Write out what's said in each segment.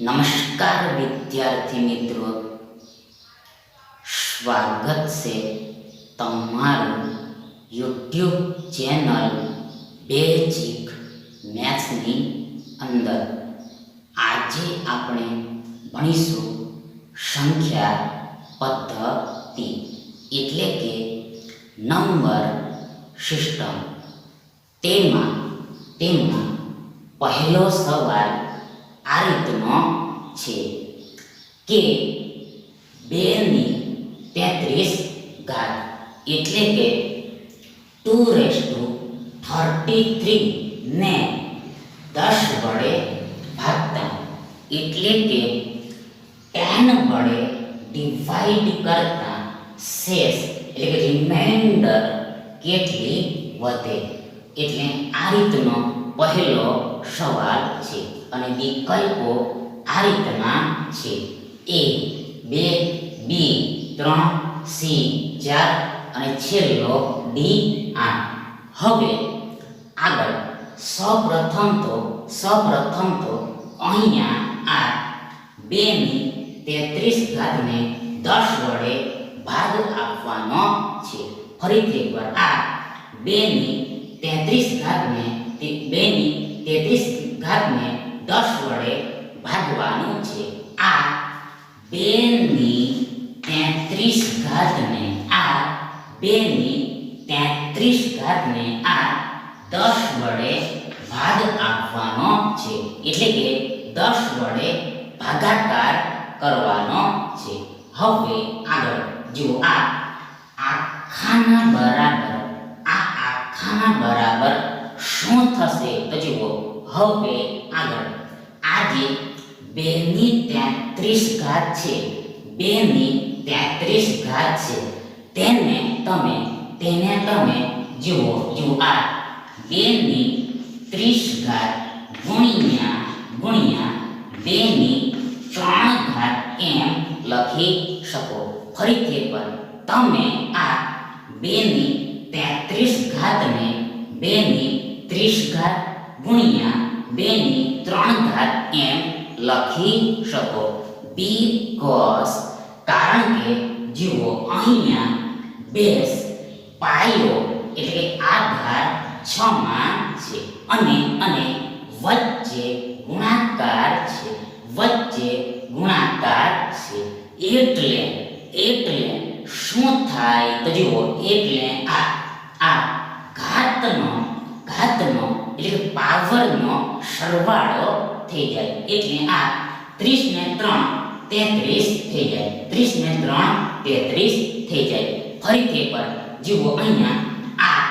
નમસ્કાર વિદ્યાર્થી મિત્રો. સ્વાગત છે તમારું યુટ્યુબ ચેનલ બેઝિક મેથ્સની અંદર. આજે આપણે ભણીશું સંખ્યા પદ્ધતિ, એટલે કે નંબર સિસ્ટમ. તેમાં તેમાં પહેલો સવાલ આ રીતનો છે કે બેની તેત્રીસ ઘાત એટલે કે two raise to thirty three ને દસ વડે ભાગતા એટલે કે ટેન વડે ડિવાઈડ કરતા શેષ એટલે કે રિમાઇન્ડર કેટલી વધે એટલે આ રીતનો પહેલો સવાલ છે અને વિકલ્પો આ રીતના છે. એ બે, બી, ત્રણ, સી, ચાર અને છેલ્લો ડી, આઠ. હવે આગળ. સૌપ્રથમ તો સૌપ્રથમ તો અહીંયા આ બેની તેત્રીસ ઘાતને દસ વડે ભાગ આપવાનો છે. ફરીથી એકવાર આ બેની તેત્રીસ ઘાતને બેની તેત્રીસ ઘાતને દસ વડે ભાગવાનું છે. આ બેની તેત્રીસ ઘાતને, આ બેની તેત્રીસ ઘાતને આ દસ વડે ભાગ આપવાનો છે. એટલે કે દસ વડે ભાગાકાર કરવાનો છે. હવે આગળ, જુઓ આ આખાના બરાબર, આ આખાના બરાબર શું થશે? તો જુઓ, હવે આગળ. આ જે બેની તેત્રીસ ઘાત છે. બેની તેત્રીસ ઘાત છે. તેને તમે તેને તમે જુઓ જુઓ આ. બેની ત્રીસ ઘાત ગુણ્યા ગુણ્યા બેની ત્રણ ઘાત એમ લખી શકો. ફરીથી એકવાર, તમે આ બેની તેત્રીસ ઘાતને બેની ત્રીસ ઘાત ગુણ્યા બેની ત્રણ ઘાત એમ લખી શકો. બીકોઝ કારણ કે જુઓ અહીંયા બેસ પાયો એટલે આ ધાર છ માં છે અને અને વચ્ચે ગુણાકાર છે. વચ્ચે ગુણાકાર છે. એટલે એટલે શું થાય? તો જુઓ, એટલે આ આ ઘાતનો ઘાતનો એટલે કે પાવરનો સરવાળો થઈ જાય. એટલે આ ત્રીસ ને ત્રણ તેત્રીસ થઈ જાય. ત્રીસ ને ત્રણ તેત્રીસ થઈ જાય. ફરીથી એકવાર જુઓ અહીંયા આ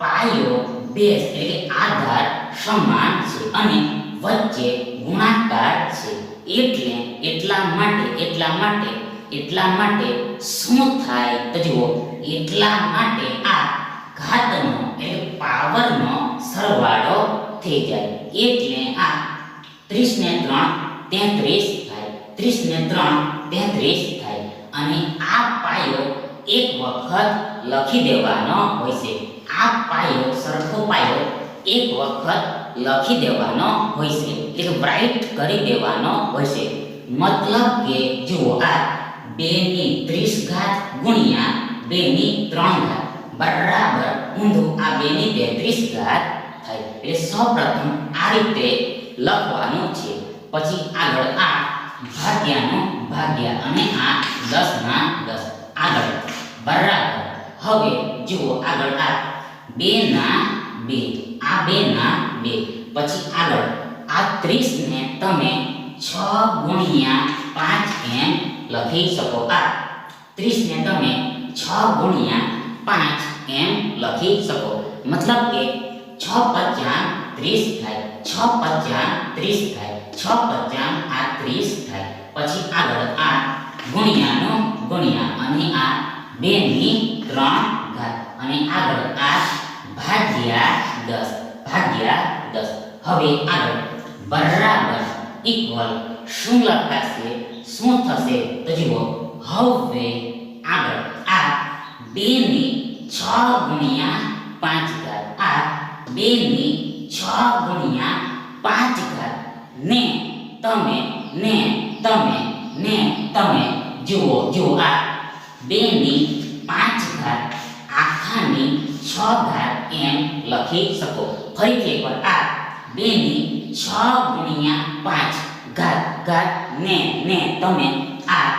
પાયો બેઝ એટલે કે આધાર સમાન છે અને વચ્ચે ગુણાકાર છે. એટલે એટલા માટે એટલા માટે એટલા માટે શું થાય? તો જુઓ, એટલા માટે આ ઘાતનો એટલે પાવરનો સરવાળો થઈ જાય. એટલે આ ત્રીસ ને ત્રણ તેત્રીસ થાય. ત્રીસ ને ત્રણ તેત્રીસ થાય. અને આ પાયો એક વખત લખી દેવાનો હોય છે. આ પાયો, સરખો પાયો એક વખત લખી દેવાનો હોય છે. એટલે બ્રાઇટ કરી દેવાનો હોય છે. મતલબ કે જુઓ આ બેની ત્રીસ ઘાત ગુણ્યા બેની ત્રણ ઘાત. બરાબર. ઊંધું આ બેની તેત્રીસ ઘાત થાય એટલે સૌપ્રથમ આ રીતે લખવાનું છે. પછી આગળ આ ભાગ્યાનો ભાગ્યા અને આ દસ ના દસ. આગળ. બરાબર. હવે જુઓ આગળ આ બેના બે. આ બેના બે. પછી આગળ. આ ત્રીસ ને તમે છ ગુણ્યા પાંચ એમ લખી શકો. આ ત્રીસ ને તમે છ ગુણ્યા પાંચ એમ લખી શકો. મતલબ કે છ પચાસ ત્રીસ થાય, છ પચાસ ત્રીસ થાય, છ પચાસ આ ત્રીસ થાય. પછી આગળ આ ગુણ્યાનો ગુણ્યા અને આ બેની ત્રણ ઘાત. અને આગળ આ ભાગ્યા દસ ભાગ્યા દસ. હવે આગળ બરાબર ઇક્વલ શું લખાશે, શું થશે તો જુઓ. હવે આગળ આ બેની છ ગુણ્યા પાંચ ઘાત આ બેની છ ગુણ્યા પાંચ ઘાત. ને તમે ને તમે ને તમે. જુઓ જુઓ આ. બેની પાંચ ઘાત આખાની છ ઘાત એમ લખી શકો. ફરીથી એકવાર આ. બેની છ ગુણ્યા પાંચ ઘાત ઘાત, ને ને, તમે. આ.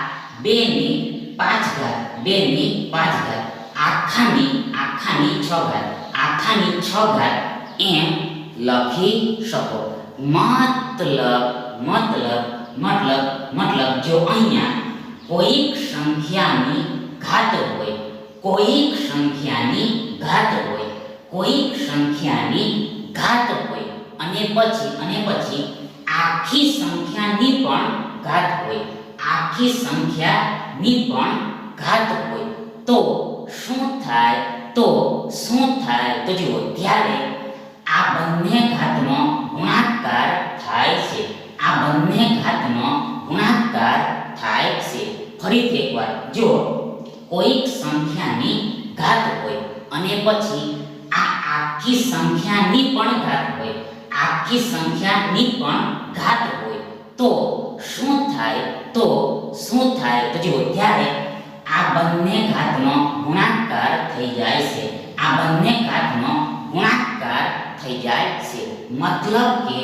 બેની પાંચ ઘાત, બેની પાંચ ઘાત. આખાની આખાની છ ઘાત આખાની છ ઘાત એમ લખી શકો. મતલબ મતલબ મતલબ મતલબ જો અહીંયા કોઈક સંખ્યાની ઘાત હોય, કોઈક સંખ્યાની ઘાત હોય, કોઈક સંખ્યાની ઘાત હોય, અને પછી અને પછી આખી સંખ્યાની પણ ઘાત હોય, આખી સંખ્યાની પણ ઘાત હોય. તો શું થાય તો શું થાય તો જુઓ, ત્યારે આ બંને ઘાતનો ગુણાકાર થાય છે. આ બંને ઘાતનો ગુણાકાર થાય છે. ફરીથી એકવાર જો કોઈક સંખ્યાની ઘાત હોય અને પછી આ આખી સંખ્યાની પણ ઘાત હોય, આખી સંખ્યાની પણ ઘાત હોય. તો શું થાય તો શું થાય તો જુઓ, ત્યારે આ બંને ઘાતનો ગુણાકાર થઈ જાય છે. આ બંને ઘાતનો ગુણાકાર થઈ જાય છે. મતલબ કે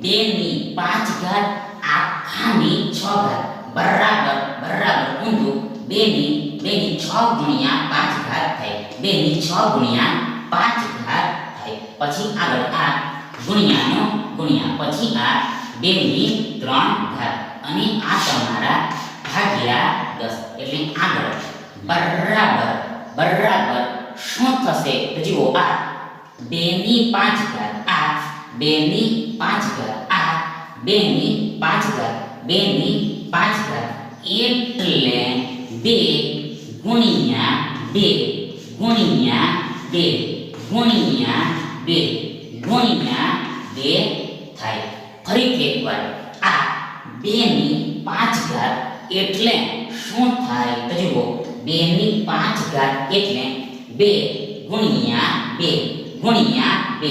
બેની પાંચ ઘાત, આખાની છ ઘાત. બરાબર બરાબર. ઊંધું. બેની બેની છ ગુણ્યા પાંચ ઘાત થાય. બેની છ ગુણ્યા પાંચ ઘાત થાય. પછી આગળ આ ગુણ્યાનો ગુણ્યા. પછી આ બેની ત્રણ ઘાત. અને આ તમારા ભાગ્યા દસ એટલે આગળ બરાબર બરાબર શું થશે તો આ બેની પાંચ ઘાત આ બેની પાંચ ઘાત આ બેની પાંચ ઘાત બેની પાંચ ઘાત એટલે બે ગુણ્યા બે ગુણ્યા બે ગુણ્યા બે ગુણ્યા બે થાય ફરીથી એકવાર આ બેની પાંચ ઘાત એટલે શું થાય? તો જુઓ બેની પાંચ ઘાત એટલે બે ગુણ્યા બે ગુણ્યા બે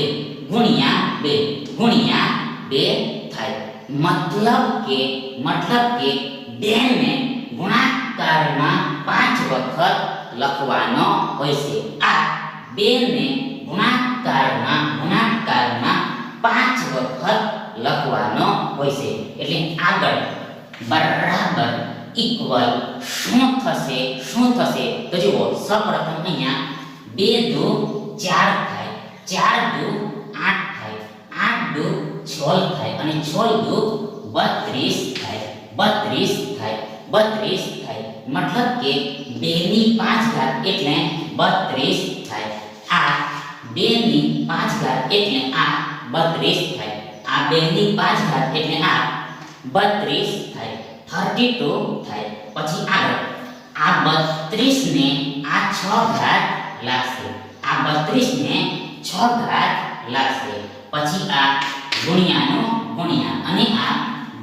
ગુણ્યા બે ગુણ્યા બે થાય. મતલબ કે મતલબ કે બેને ગુણાકારમાં પાંચ વખત લખવાનો હોય છે. આ બેને ગુણાકારમાં ગુણાકારમાં પાંચ વખત લખવાનો હોય છે. એટલે આગળ બરાબર ઇક્વલ શું થશે શું થશે. તો જુઓ, સૌપ્રથમ અહીંયા બે દુ ચાર થાય. ચાર દુ આઠ થાય. આઠ દુ છોલ થાય. અને છોલ દુ બત્રીસ થાય. બત્રીસ થાય. બત્રીસ થાય. મતલબ કે બેની પાંચ ઘાત એટલે બત્રીસ થાય. આ બેની પાંચ ઘાત એટલે આ બત્રીસ થાય. આ બેની પાંચ ઘાત એટલે આ બત્રીસ થાય. થર્ટી ટુ થાય. પછી આગળ. આ બત્રીસ ને આ છ ઘાત લાગશે. આ બત્રીસ ને છ ઘાત લાગશે. પછી આ ગુણ્યાનો ગુણ્યા અને આ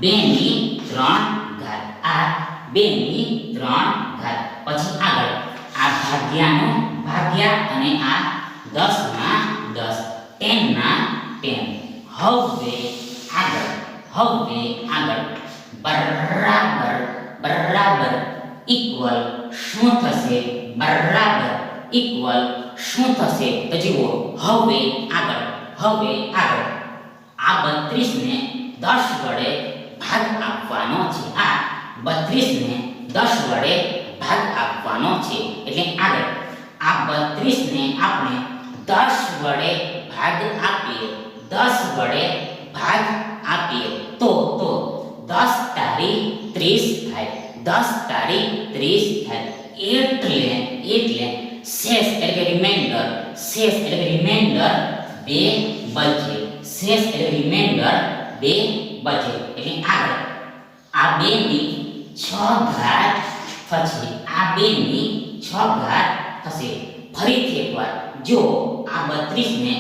બેની ત્રણ ઘાત. આ બેની ત્રણ ઘાત. પછી આગળ. આ ભાગ્યાનો ભાગ્યા અને આ દસના દસ. ટેનના ટેન. હવે આગળ. હવે આગળ. બરાબર બરાબર ઇક્વલ શું થશે? બરાબર ઇક્વલ શું થશે? તો જુઓ, હવે આગળ હવે આગળ. આ બત્રીસને દસ વડે ભાગ આપવાનો છે. આ બત્રીસને દસ વડે ભાગ આપવાનો છે. એટલે આગળ, આ બત્રીસને આપણે દસ વડે ભાગ આપીએ, દસ વડે ભાગ આપીએ. તો તો દસ તારી ત્રીસ થાય દસ તારી ત્રીસ થાય એટલે એટલે શેષ એટલે કે રિમાઇન્ડર શેષ એટલે કે રિમાઇન્ડર બે બચે શેષ એટલે રિમાઇન્ડર બે બચે એટલે આગળ આ બેની છ ઘાત પછી આ બેની છ ઘાત થશે ફરીથી એકવાર જો આ બત્રીસને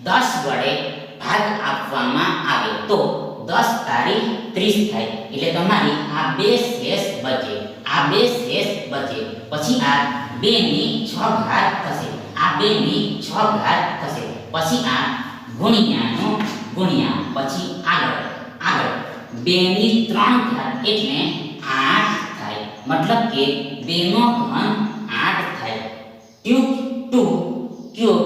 દસ વડે ભાગ આપવામાં આવે તો દસ તારીખ ત્રીસ થાય. એટલે તમારી આ બે શેષ બચે. આ બે શેષ બચે. પછી આ બેની છ ઘાત થશે. આ બેની છ ઘાત થશે. પછી આ ગુણ્યાનો ગુણ્યા. પછી આગળ. આગળ. બેની ત્રણ ઘાત એટલે આઠ થાય. મતલબ કે બેનો ઘન આઠ થાય. Cube two. Cube.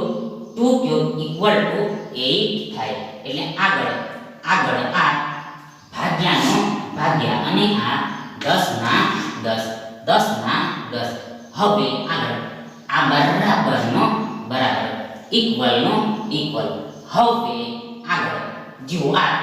Two cube equal to eight થાય. એટલે આગળ. આગળ આ ભાગ્યાનો ભાગ્યા અને આ દસના દસ દસના દસ. હવે આગળ આ બરાબરનો બરાબર ઇક્વલનો ઇક્વલ હવે આગળ જુઓ આ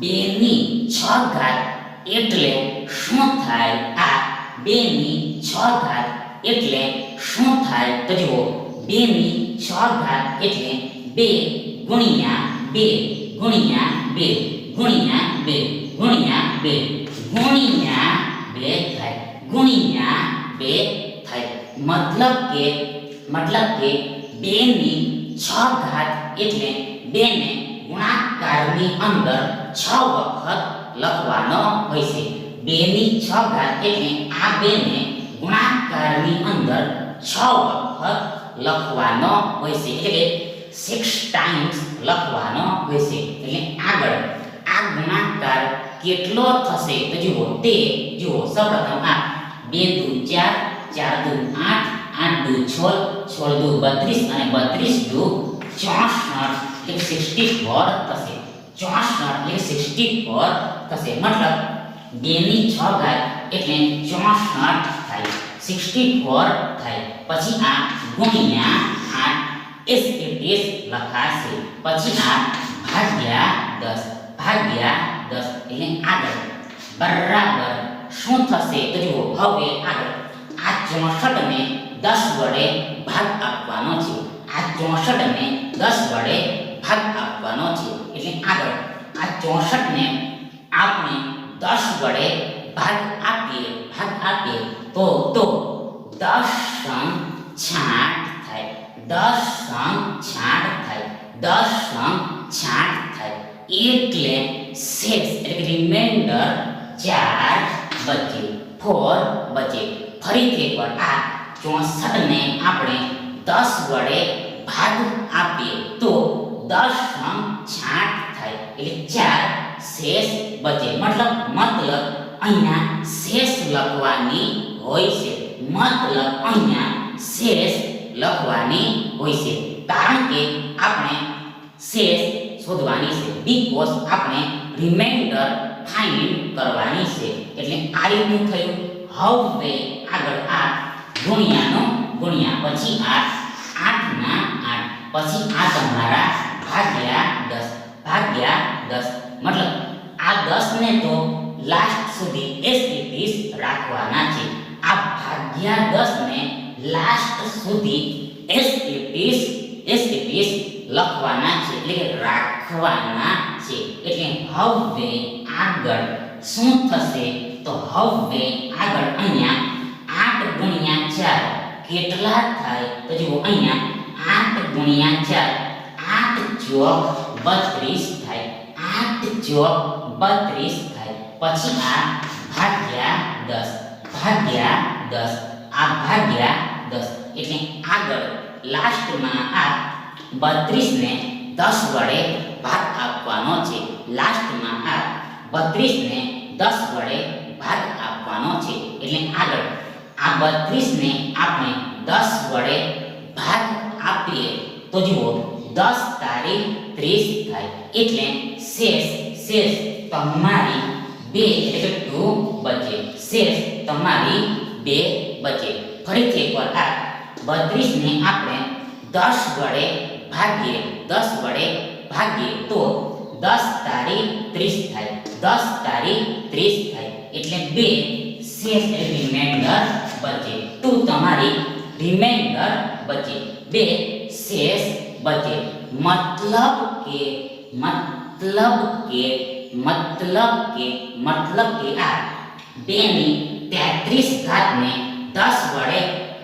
બેની છ ઘાત એટલે શું થાય? આ બેની છ ઘાત એટલે શું થાય? તો જુઓ, બેની છ ઘાત એટલે બે ગુણ્યા બે. ગુણ્યા બે ગુણ્યા બે ગુણ્યા બે ગુણ્યા બે થાય. ગુણ્યા બે થાય. મતલબ કે મતલબ કે બેની છ ઘાત એટલે બેને ગુણાકારની અંદર છ વખત લખવાનો હોય છે બેની છ ઘાત એટલે આ બેને ગુણાકારની અંદર છ વખત લખવાનો હોય છે એટલે સિક્સ ટાઈમ્સ લખવાનો હોય છે એટલે આગળ, આ ગુણાકાર કેટલો થશે? તો જુઓ, તે, જુઓ, સૌપ્રથમ આ બે દુ ચાર ચાર દુ આઠ આઠ દુ છ છ દુ બત્રીસ અને બત્રીસ દુ ચોસઠ. એટલે સિક્સટી ફોર થશે. ચોસઠ એટલે સિક્સટી ફોર થશે. મતલબ બેની છ ઘાત એટલે ચોસઠ થાય. સિક્સટી ફોર થાય. પછી આ ગુણ્યા આઠ એસ એટલે ઇઝ લખાશે. પછી આ ભાગ્યા દસ. ભાગ્યા દસ એટલે આગળ. બરાબર. શું થશે? તો જુઓ, હવે આગળ. આ ચોસઠને દસ વડે ભાગ આપવાનો છે. આ ચોસઠને દસ વડે ભાગ આપવાનો છે. એટલે આગળ. આ ચોસઠને આપણે દસ વડે ભાગ આપીએ ભાગ આપીએ. તો તો દસ સમ છાટ થાય દસ સમ છાંટ થાય. દસ સમ છાંટ થાય. એટલે શેષ એટલે કે રિમાઇન્ડર ચાર બચે ફોર બચે. ફરીથી એકવાર આ ચોસઠને આપણે દસ વડે ભાગ આપીએ તો દસ સમ છાંટ થાય. એટલે ચાર શેષ બચે. મતલબ મતલબ અહીંયા શેષ લખવાની હોય છે. મતલબ અહીંયા શેષ લખવાની હોય છે. કારણ કે આપણે શેષ શોધવાની છે. બીકોઝ આપણે રિમાઇન્ડર ફાઇન્ડ કરવાની છે. એટલે આ રીતનું થયું. હવે આગળ આ ગુણ્યાનો ગુણ્યા પછી આ આઠના આઠ. પછી આ તમારા ભાગ્યા દસ. ભાગ્યા દસ. મતલબ આ દસ ને તો લાસ્ટ સુધી એસટીપીસ રાખવાના છે. આ ભાગ્યા દસ ને લાસ્ટ સુધી એસટીપીસ એસટીપીસ લખવાના છે, એટલે કે રાખવાના છે. એટલે હવે આગળ શું થશે? તો હવે આગળ અહીંયા આઠ ગુણ્યા ચાર કેટલા થાય? તો જુઓ અહીંયા આઠ ગુણ્યા ચાર, આઠ ચોક બત્રીસ થાય, આઠ ચોક બત્રીસ થાય, પછી આ ભાગ્યા દસ ભાગ્યા દસ, આ ભાગ્યા દસ. એટલે આગળ લાસ્ટમાં આ બત્રીસને દસ વડે ભાગ આપવાનો છે. લાસ્ટમાં આ બત્રીસને દસ વડે ભાગ આપવાનો છે. એટલે આગળ આ બત્રીસને આપણે દસ વડે ભાગ આપીએ તો જુઓ, દસ તારીખ ત્રીસ થાય. એટલે શેષ શેષ તમારી બે એટલે કે ટુ બચે. શેષ તમારી બે બચે. ફરીથી એકવાર આ બત્રીસને આપણે દસ વડે ભાગીએ, દસ વડે ભાગીએ તો દસ તારીખ ત્રીસ થાય. દસ તારીખ ત્રીસ થાય. એટલે બે શેષ રિમેન્ડર બચે. તો તમારી રિમેન્ડર બચે. બે શેષ બચે. મતલબ કે મતલબ કે મતલબ કે મતલબ કે આ બેની તેત્રીસ ઘાતને દસ વડે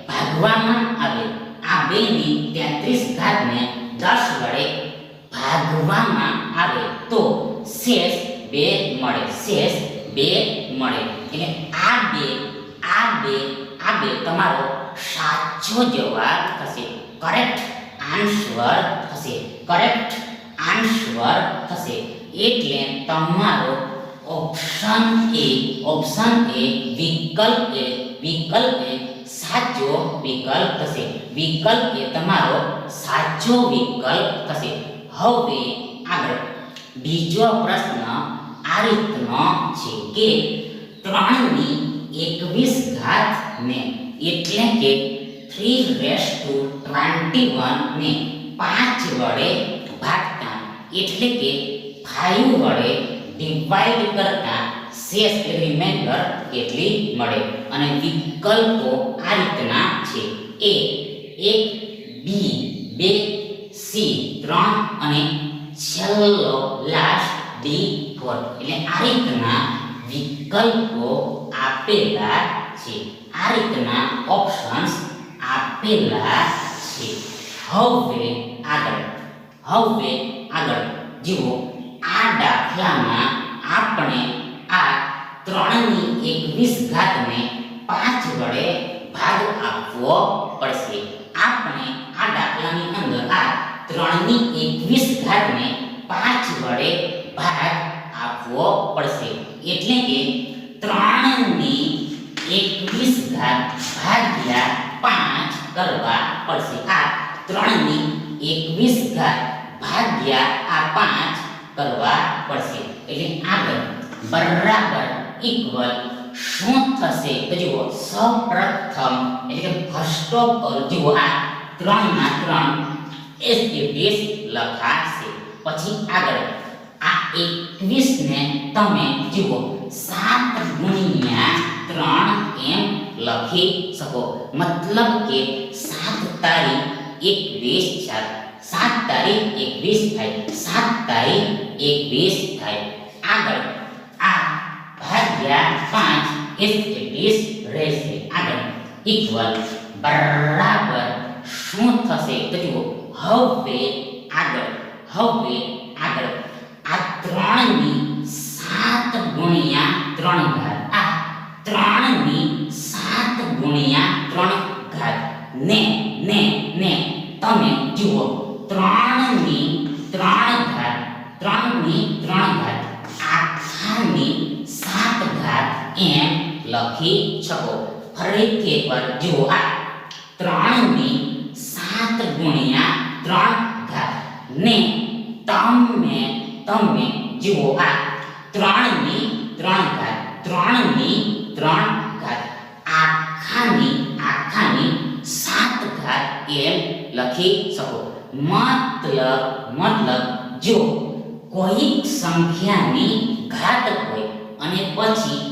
ભાગવામાં આવે આ બેની તેત્રીસ ઘાતને દસ વડે ભાગવામાં આવે તો શેષ બે મળે શેષ બે મળે એટલે આ બે આ બે આ બે તમારો સાચો જવાબ થશે કરેક્ટ આન્સર થશે કરેક્ટ આન્સર થશે એટલે તમારો ઓપ્શન એ ઓપ્શન એ વિકલ્પ એ વિકલ્પ એ સાચો વિકલ્પ થશે. વિકલ્પ એ તમારો સાચો વિકલ્પ થશે. હવે આગળ. બીજો પ્રશ્ન આ રીતનો છે કે ત્રણની એકવીસ ઘાતને એટલે કે થ્રી રેસ ટુ ટ્વેન્ટી વનને પાંચ વડે ભાગતા, એટલે કે ફાઈવ વડે ડિવાઈડ કરતા શેષ એટલે રિમાઇન્ડર કેટલી મળે અને વિકલ્પો આ રીતના છે. એ, એક, બી, બે, સી, ત્રણ અને છેલ્લો લાસ્ટ ડી ફોર એટલે આ રીતના વિકલ્પો આપેલા છે. આ રીતના ઓપ્શન્સ આપેલા છે. હવે આગળ હવે આગળ. જુઓ, આ દાખલામાં આપણે ત્રણની એકવીસ ઘાતને પાંચ વડે ભાગ આપવો પડશે. આપણે આ દાખલાની અંદર આ ત્રણની એકવીસ ઘાતને પાંચ વડે ભાગ આપવો પડશે. એટલે કે ત્રણની એકવીસ ઘાત ભાગ્યા પાંચ કરવા પડશે. આ ત્રણની એકવીસ ઘાત ભાગ્યા આ પાંચ કરવા પડશે. એટલે આગળ, બરાબર ઇક્વલ શું થશે તો જુઓ સૌપ્રથમ એટલે કે ફર્સ્ટ ઓફ ઓલ જુઓ આ ત્રણના ત્રણ એસ ઇટ લખાશે પછી આગળ આ એકવીસ ને તમે જુઓ સાત ગુણ્યા ત્રણ એમ લખી શકો મતલબ કે સાત તારીખ એકવીસ ચાર સાત તારીખ એકવીસ થાય સાત તારીખ એકવીસ થાય આગળ આ ભાગ્યા પાંચ એકવીસ રહેશે આગળ ઇક્વલ બરાબર શું થશે તો જુઓ હવે આગળ હવે આગળ આ ત્રણની સાત ગુણ્યા ત્રણ ઘાત આ ત્રણની સાત ગુણ્યા ત્રણ ઘાત ને ને ને તમે જુઓ ત્રણની ત્રણ ઘાત ત્રણની ત્રણ ઘાત આખાની સાત ઘાત એમ લખી શકો ફરીથી એકવાર જુઓ આ ત્રણની સાત ગુણ્યા ત્રણ ઘાત ને તમે તમે જુઓ આ ત્રણની ત્રણ ઘાત ત્રણની ત્રણ ઘાત આખાની આખાની સાત ઘાત એમ લખી શકો. મતલબ મતલબ જો કોઈક સંખ્યાની ઘાત હોય અને પછી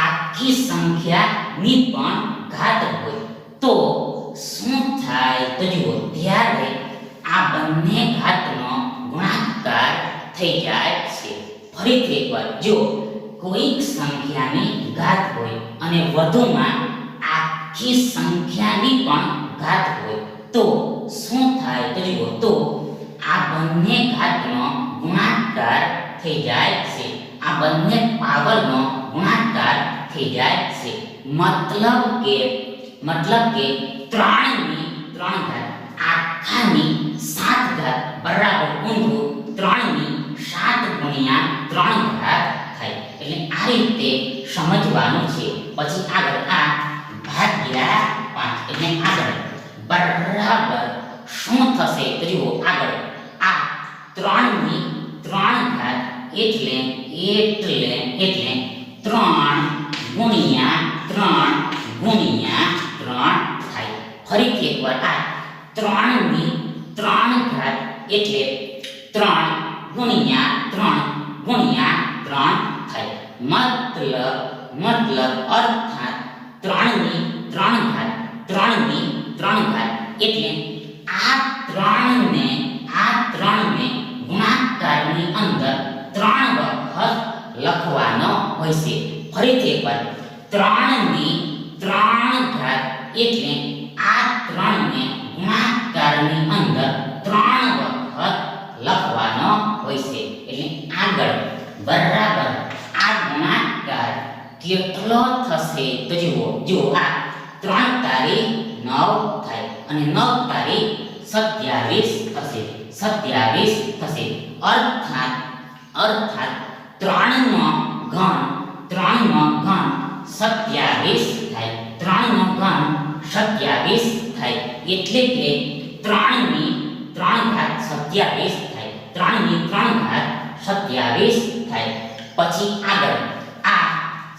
આખી સંખ્યાની પણ ઘાત હોય. તો શું થાય? તો જુઓ, ત્યારે આ બંને ઘાતનો ગુણાકાર થઈ જાય છે. ફરીથી એકવાર જો કોઈક સંખ્યાની ઘાત હોય અને વધુમાં આખી સંખ્યાની પણ ઘાત હોય. તો શું થાય? તો જુઓ, તો આ બંને ઘાતનો ગુણાકાર થઈ જાય છે. આ બંને પાવરનો ગુણાકાર થઈ જાય છે. મતલબ કે મતલબ કે ત્રણની ત્રણ ઘાત, આખાની સાત ઘાત બરાબર ઊંધું ત્રણની સાત ગુણ્યા ત્રણ ઘાત થાય. એટલે આ રીતે સમજવાનું છે. પછી આગળ આ ભાગ્યા પાંચ. એટલે આગળ બરાબર શું થશે? તો જુઓ આગળ. આ ત્રણની ત્રણ ઘાત એટલે એટલે એટલે ત્રણ ગુણ્યા ત્રણ ગુણ્યા ત્રણ થાય ફરીથી એકવાર આ ત્રણની ત્રણ ઘાત એટલે ત્રણ ગુણ્યા ત્રણ ગુણ્યા ત્રણ થાય મતલબ મતલબ અર્થાત ત્રણની ત્રણ ઘાત ત્રણની ત્રણ ઘાત એટલે આ ત્રણને આ ત્રણને ગુણાકારની અંદર ત્રણ વખત લખવાનો હોય છે ફરીથી ત્રણની ત્રણ ઘાત એટલે આ ત્રણને ગુણાકારની અંદર ત્રણ વખત લખવાનો હોય છે. એટલે આગળ, બરાબર, આ ગુણાકાર કેટલો થશે? તો જુઓ જુઓ, આ ત્રણ તારીખ નવ થાય અને નવ તારીખ સત્યાવીસ થશે. સત્યાવીસ થશે. અર્થાત અર્થાત ત્રણનો ઘન ત્રણનો ઘન સત્યાવીસ થાય. ત્રણનો ઘન સત્યાવીસ થાય. એટલે કે ત્રણની ત્રણ ઘાત સત્યાવીસ થાય. ત્રણની ત્રણ ઘાત સત્યાવીસ થાય. પછી આગળ. આ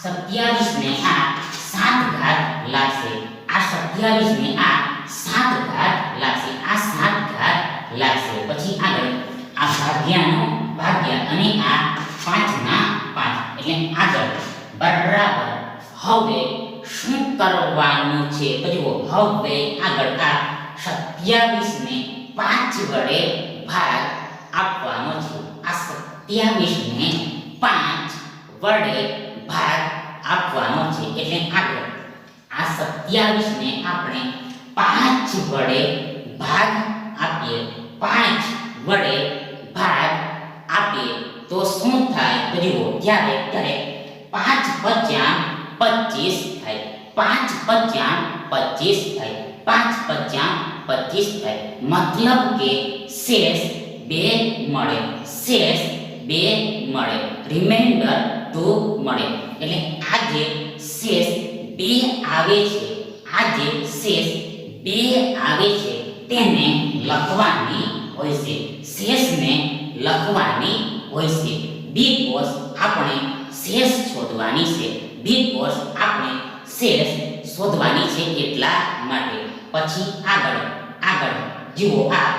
સત્યાવીસ ને આ સાત ઘાત લાગશે. આ સત્યાવીસ ને આ સાત ઘાત લાગશે. આ સાત ઘાત લાગશે. પછી આગળ. આ ભાગ્યાનો ભાગ્યા અને આ પાંચના પાંચ. એટલે આગળ. બરાબર. હવે શું કરવાનું છે? તો જુઓ, હવે આગળ આ સત્યાવીસ ને પાંચ વડે ભાગ આપવાનો છે. આ સત્યાવીસ ને પાંચ વડે ભાગ આપવાનો છે. એટલે આગળ, આ સત્યાવીસ ને આપણે પાંચ વડે ભાગ આપીએ. પાંચ વડે ભાગ આપીએ. તો શું થાય? તો જુઓ ત્યારે ત્યારે પાંચ પચાસ પચીસ થાય. પાંચ પચાસ પચીસ થાય. પાંચ પચાસ પચીસ થાય. મતલબ કે શેષ બે મળે. શેષ બે મળે. રિમાઇન્ડર ટુ મળે. એટલે આજે શેષ બે આવે છે. આજે શેષ બે આવે છે. તેને લખવાની હોય છે. શેષને લખવાની હોય છે. બીકોઝ આપણે શેષ શોધવાની છે. બીકોઝ આપણે સેલ્સ શોધવાની છે એટલા માટે. પછી આગળ આગળ. જુઓ આ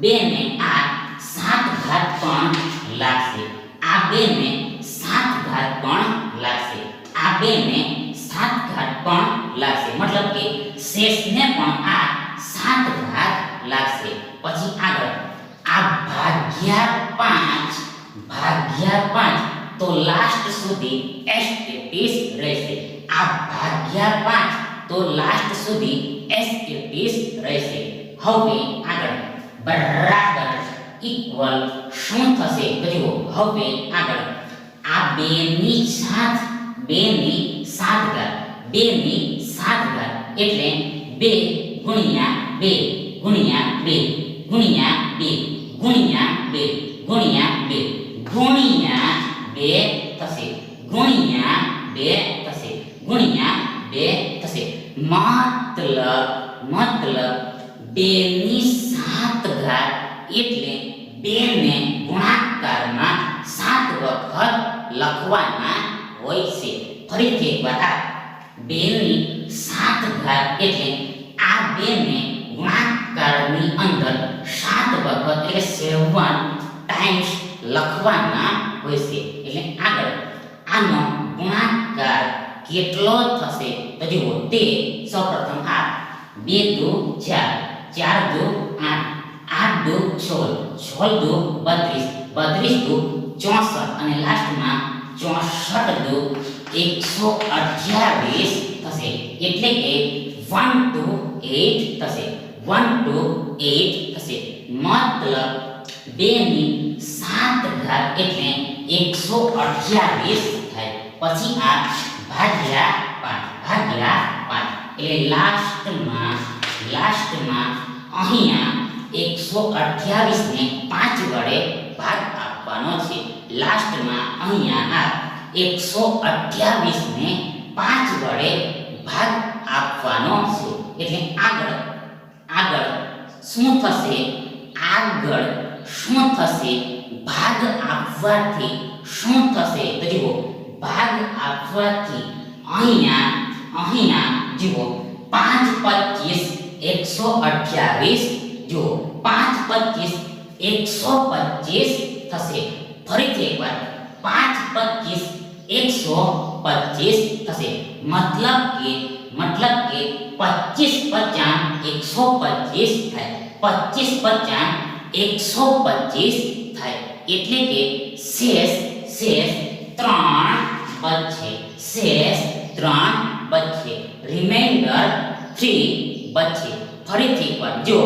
બે ને આ સાત ઘાત પણ લાગશે. આ બે ને સાત ઘાત પણ લાગશે. આ બે ને સાત ઘાત પણ લાગશે. મતલબ કે શેષને પણ આ સાત ઘાત લાગશે. પછી આગળ. આ ભાગ્યા પાંચ ભાગ્યા પાંચ તો લાસ્ટ સુધી એસ્ટેટિસ રહેશે. આ ભાગ્યા પાંચ, તો લાસ્ટ સુધી એસ્ટેટિસ રહેશે. હવે આગળ. બરાબર ઇક્વલ શું થશે? તો જુઓ, હવે આગળ. આ બેની સાત બેની સાત ઘાત બેની સાત ઘાત એટલે બે ગુણ્યા બે ગુણ્યા બે ગુણ્યા બે ગુણ્યા બે ગુણ્યા બે. ગુણ્યા બે થશે ગુણ્યા બે થશે ગુણ્યા બે થશે મતલબ મતલબ બેની સાત ઘાત એટલે બેને ગુણાકારમાં સાત વખત લખવાના હોય છે. ફરીથી એકવાર આ બેની સાત ઘાત એટલે આ બે ને ગુણાકારની અંદર સાત વખત એટલે સેવન ટાઈમ્સ લખવાના હોય છે. એટલે આગળ, આનો ગુણાકાર કેટલો થશે? તો જુઓ, તે સૌપ્રથમ આ બે દો ચાર ચાર દો આઠ આઠ દો સોળ સોળ દો બત્રીસ બત્રીસ દો ચોસઠ અને લાસ્ટમાં ચોસઠ દો એકસો અઠ્યાવીસ થશે. એટલે કે વન ટુ એટ થશે. વન ટુ એટ થશે. મતલબ બેની સાત ઘાત એટલે એકસો અઠ્યાવીસ થાય. પછી આ ભાગ્યા પાંચ ભાગ્યા પાંચ. એટલે લાસ્ટમાં લાસ્ટમાં અહીંયા એકસો અઠ્યાવીસ ને પાંચ વડે ભાગ આપવાનો છે. લાસ્ટમાં અહીંયા આ એકસો અઠ્યાવીસ ને પાંચ વડે ભાગ આપવાનો છે. એટલે આગળ આગળ શું થશે? આગળ શું થશે? ભાગ આપવાથી શું થશે? તો જુઓ, ભાગ આપવાથી અહીંયા અહીંયા જુઓ પાંચ પચીસ એકસો અઠ્યાવીસ જુઓ પાંચ પચીસ એકસો પચીસ થશે ફરીથી એકવાર પાંચ પચીસ એકસો પચીસ થશે મતલબ કે મતલબ કે પચીસ પચાસ એકસો પચીસ થાય પચીસ પચાસ એકસો પચીસ થાય એટલે કે શેષ શેષ ત્રણ બચશે શેષ ત્રણ બચશે રિમાઇન્ડર થ્રી બચે. ફરીથી એકવાર જો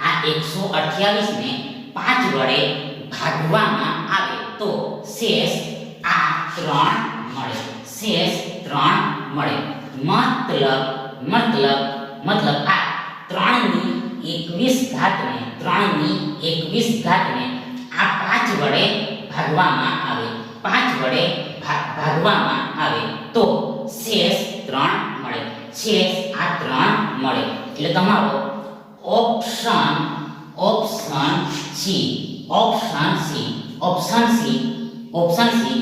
આ એકસો અઠ્યાવીસ ને પાંચ વડે ભાગવામાં આવે તો શેષ આ ત્રણ મળે. શેષ ત્રણ મળે. મતલબ મતલબ મતલબ આ ત્રણની એકવીસની ત્રણની એકવીસ ઘાતને આ પાંચ વડે ભાગવામાં આવે. પાંચ વડે ભા- ભાગવામાં આવે. તો શેષ ત્રણ મળે. શેષ આ ત્રણ મળે. એટલે તમારો option option C option C option C option C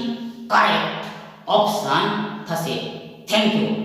correct option થશે. Thank you